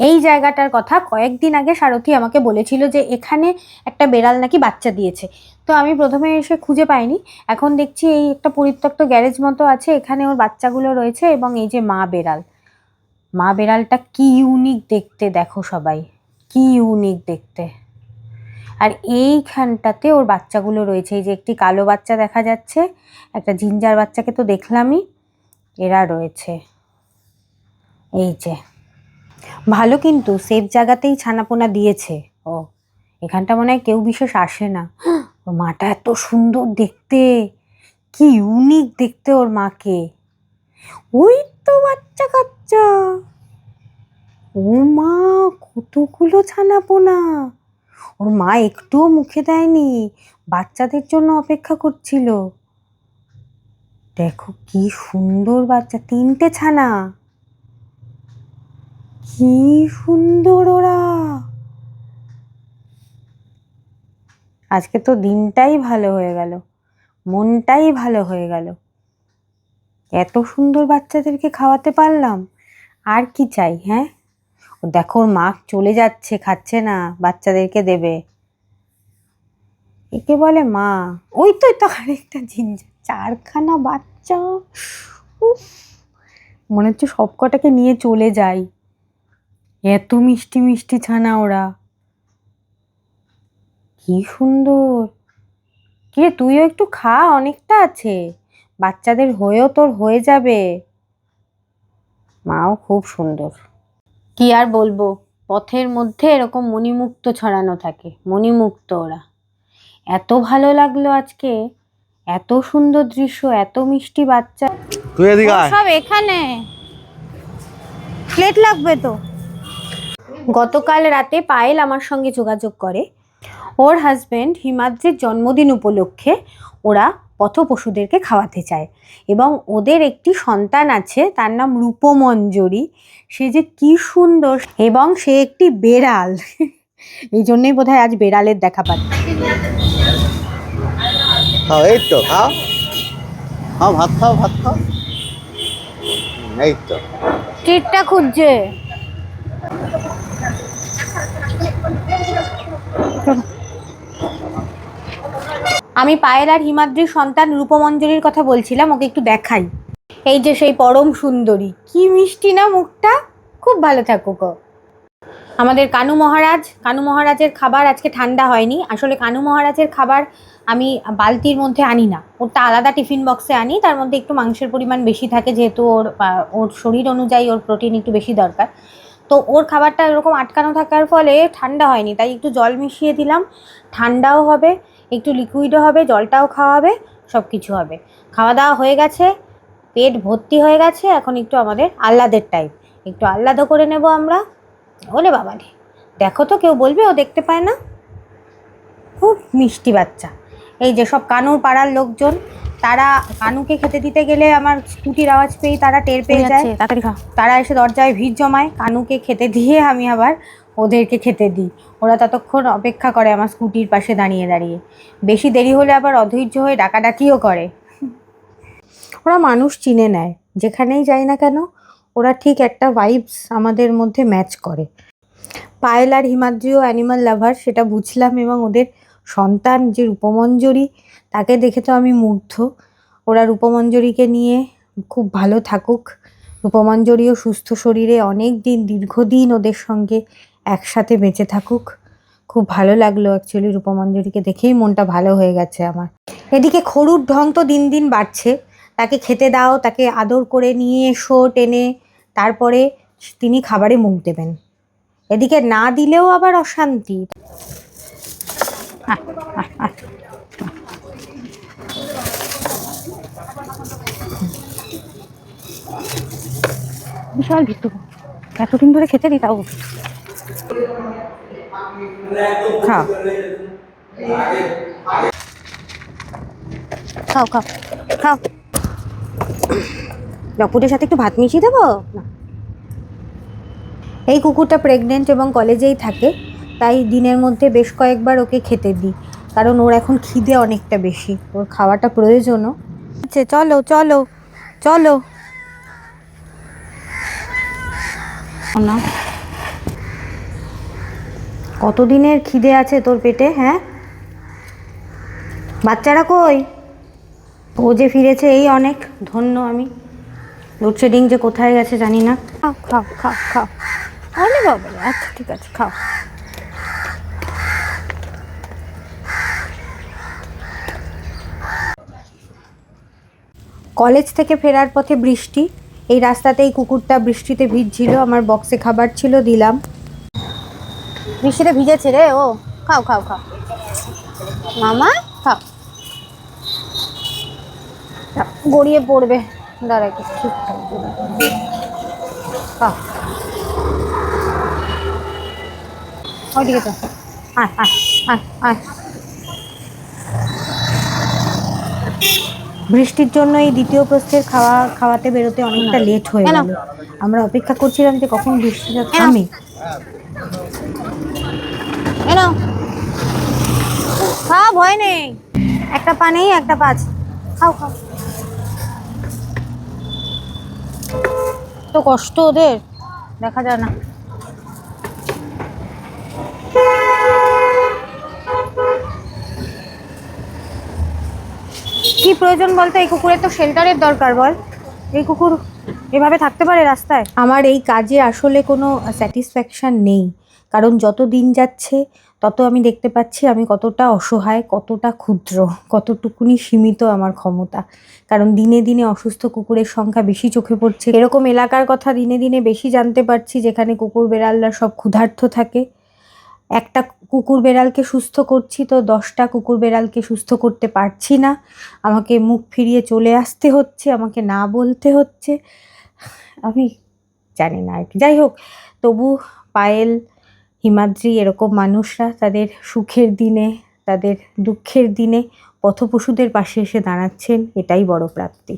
এই জায়গাটার কথা কয়েকদিন আগে সারথি আমাকে বলেছিল যে এখানে একটা বেড়াল নাকি বাচ্চা দিয়েছে। তো আমি প্রথমে এসে খুঁজে পাইনি। এখন দেখছি এই একটা পরিত্যক্ত গ্যারেজ মতো আছে, এখানে ওর বাচ্চাগুলো রয়েছে এবং এই যে মা বেড়াল। মা বেড়ালটা কি ইউনিক দেখতে, দেখো সবাই। কি ইউনিক দেখতে। আর এইখানটাতে ওর বাচ্চাগুলো রয়েছে। এই যে একটি কালো বাচ্চা দেখা যাচ্ছে, একটা জিঞ্জার বাচ্চাকে তো দেখলামই, এরা রয়েছে। এই যে। ভালো কিন্তু সেফ জায়গাতেই ছানাপোনা দিয়েছে। ও, এখানটা মনে হয় কেউ বিশেষ আসে না। ওর মাটা এত সুন্দর দেখতে। কি ইউনিক দেখতে ওর মাকে। ওই তো বাচ্চা কাচ্চা ও মা, কতগুলো ছানাপোনা। ওর মা একটুও মুখে দেয়নি, বাচ্চাদের জন্য অপেক্ষা করছিল। দেখো কি সুন্দর বাচ্চা, তিনটে ছানা। কি সুন্দর ওরা। আজকে তো দিনটাই ভালো হয়ে গেল, মনটাই ভালো হয়ে গেল। এত সুন্দর বাচ্চাদেরকে খাওয়াতে পারলাম, আর কি চাই হ্যাঁ? ও দেখো, ওর মা চলে যাচ্ছে, খাচ্ছে না, বাচ্চাদেরকে দেবে। একে বলে মা, ওই তো তো আরেকটা জিনিস চারখানা বাচ্চা মনে হচ্ছে সব কটাকে নিয়ে চলে যাই। এত মিষ্টি মিষ্টি ছানা ওরা। কি সুন্দর। কিরে তুইও একটু খা অনেকটা আছে। বাচ্চাদের হয়েও তোর হয়ে যাবে। মাও খুব সুন্দর। কি আর বলব পথের মধ্যে এরকম মণিমুক্ত ছড়ানো থাকে মণিমুক্ত ওরা। এত ভালো লাগল আজকে এত সুন্দর দৃশ্য এত মিষ্টি বাচ্চা। তুই এদিকে আয়। সব এখানে। প্লেট লাগবে তো। গতকাল রাতে পায়েল আমার সঙ্গে যোগাযোগ করে। ওর হাজবেন্ড হিমাদ্রির জন্মদিন উপলক্ষে ওরা পথ পশুদেরকে খাওয়াতে চায় এবং ওদের একটি সন্তান আছে তার নাম রূপমঞ্জরি। সে যে কি সুন্দর এবং সে একটি বেড়াল। এই জন্যই বোধহয় আজ বেড়ালের দেখা পাচ্ছে। খাও এই তো খাও। খাও ভাত খাও ভাত খাও। এই তো। ট্রিটটা খুঁজছে। আমি পায়েল আর হিমাদ্রির সন্তান রূপমঞ্জরির কথা বলছিলাম, ওকে একটু দেখাই। এই যে সেই পরম সুন্দরী, কি মিষ্টি না মুখটা? খুব ভালো থাকুক। আমাদের কানু মহারাজ, কানু মহারাজের খাবার আজকে ঠান্ডা হয়নি। আসলে কানু মহারাজের খাবার আমি বালতির মধ্যে আনি না। ওরটা আলাদা টিফিন বক্সে আনি, তার মধ্যে একটু মাংসের পরিমাণ বেশি থাকে যেহেতু ওর ওর শরীর অনুযায়ী ওর প্রোটিন একটু বেশি দরকার। তো ওর খাবারটা এরকম আটকানো থাকার ফলে ঠান্ডা হয়নি, তাই একটু জল মিশিয়ে দিলাম। ঠান্ডাও হবে। একটু লিকুইডও হবে জলটাও খাওয়া হবে সব কিছু হবে। খাওয়া দাওয়া হয়ে গেছে পেট ভর্তি হয়ে গেছে এখন একটু আমাদের আহ্লাদের টাইম একটু আহ্লাদও করে নেব আমরা। ওলে বাবা রে দেখো তো কেউ বলবে ও দেখতে পায় না? খুব মিষ্টি বাচ্চা। এই যে সব কানুর পাড়ার লোকজন তারা কানুকে খেতে দিতে গেলে আমার স্কুটির আওয়াজ পেয়েই তারা টের পেয়ে যায়। তাড়াতাড়ি খা তারা এসে দরজায় ভিড় জমায় কানুকে খেতে দিয়ে আমি আবার ওদেরকে খেতে দিই। ওরা ততক্ষণ অপেক্ষা করে আমার স্কুটির পাশে দাঁড়িয়ে দাঁড়িয়ে। বেশি দেরি হলে আবার অধৈর্য হয়ে ডাকাডাকিও করে। ওরা মানুষ চিনে নেয়। যেখানেই যাই না কেন, ওরা ঠিক একটা ভাইবস আমাদের মধ্যে ম্যাচ করে। পায়েল আর হিমাদ্রিও অ্যানিমাল লাভার সেটা বুঝলাম এবং ওদের সন্তান যে রূপমঞ্জরি, তাকে দেখে তো আমি মুগ্ধ। ওরা রূপমঞ্জরিকে নিয়ে খুব ভালো থাকুক। রূপমঞ্জরিও সুস্থ শরীরে অনেক দিন দীর্ঘদিন ওদের সঙ্গে একসাথে বেঁচে থাকুক। খুব ভালো লাগল অ্যাকচুয়ালি রূপমঞ্জরিকে দেখেই মনটা ভালো হয়ে গেছে আমার। এদিকে খরুর ঢং তো দিন দিন বাড়ছে। তাকে খেতে দাও, তাকে আদর করে নিয়ে এসো টেনে, তারপরে তিনি খাবারে মুখ দেবেন। এদিকে না দিলেও আবার অশান্তি। বিশাল ভিত্তু এতদিন ধরে খেতে দিই তাও। খাও। খাও খাও খাও। ডকুটের সাথে একটু ভাত মিশিয়ে দেবো? এই কুকুরটা প্রেগনেন্ট এবং কলেজেই থাকে, তাই দিনের মধ্যে বেশ কয়েকবার ওকে খেতে দিই, কারণ ওর এখন খিদে অনেকটা বেশি। ওর খাওয়াটা প্রয়োজনও। আচ্ছা চলো চলো চলো। না কতদিনের খিদে আছে তোর পেটে হ্যাঁ? বাচ্চারা কই? ও যে ফিরেছে এই অনেক, ধন্য আমি। লোডশেডিং যে কোথায় গেছে জানি না। খাও খাও খাও খাও। বাবা আচ্ছা ঠিক আছে, খাও। কলেজ থেকে ফেরার পথে বৃষ্টি। এই রাস্তাতেই কুকুরটা বৃষ্টিতে ভিজছিল, আমার বক্সে খাবার ছিল, দিলাম। বৃষ্টিতে ভিজেছে রে ও। খাও খাও খাও। মামা খাও। গড়িয়ে পড়বে। দাঁড়া একটু ঠিক খাও। ওইদিকে তো। আয় আয় আয় আয়। বৃষ্টির জন্য এই দ্বিতীয় প্রস্থের খাওয়া খাওয়াতে বেরোতে অনেকটা লেট হয়ে? গেল। আমরা অপেক্ষা করছিলাম যে কখন বৃষ্টিটা থামে। এনো খাও ভয় নেই একটা পা নেই, একটা পাঁচ খাও খাও। তো কষ্ট ওদের, দেখা যায় না। কি প্রয়োজন বলতে? এই কুকুরের তো শেল্টারের দরকার বল। এই কুকুর এভাবে থাকতে পারে রাস্তায়? আমার এই কাজে আসলে কোনো স্যাটিসফ্যাকশন নেই। কারণ যত দিন যাচ্ছে, তত আমি দেখতে পাচ্ছি আমি কতটা অসহায়, কতটা ক্ষুদ্র, কতটুকুনি সীমিত আমার ক্ষমতা। কারণ দিনে দিনে অসুস্থ কুকুরের সংখ্যা বেশি চোখে পড়ছে। এরকম এলাকার কথা দিনে দিনে বেশি জানতে পারছি, যেখানে কুকুর বেড়ালরা সব ক্ষুধার্ত থাকে। একটা কুকুর বেড়ালকে সুস্থ করছি তো দশটা কুকুর বেড়ালকে সুস্থ করতে পারছি না। আমাকে মুখ ফিরিয়ে চলে আসতে হচ্ছে, আমাকে না বলতে হচ্ছে। আমি জানি না আর কি। যাই হোক, তবু পায়েল, হিমাদ্রি এরকম মানুষরা তাদের সুখের দিনে, তাদের দুঃখের দিনে পথপশুদের পাশে এসে দাঁড়াচ্ছেন, এটাই বড় প্রাপ্তি।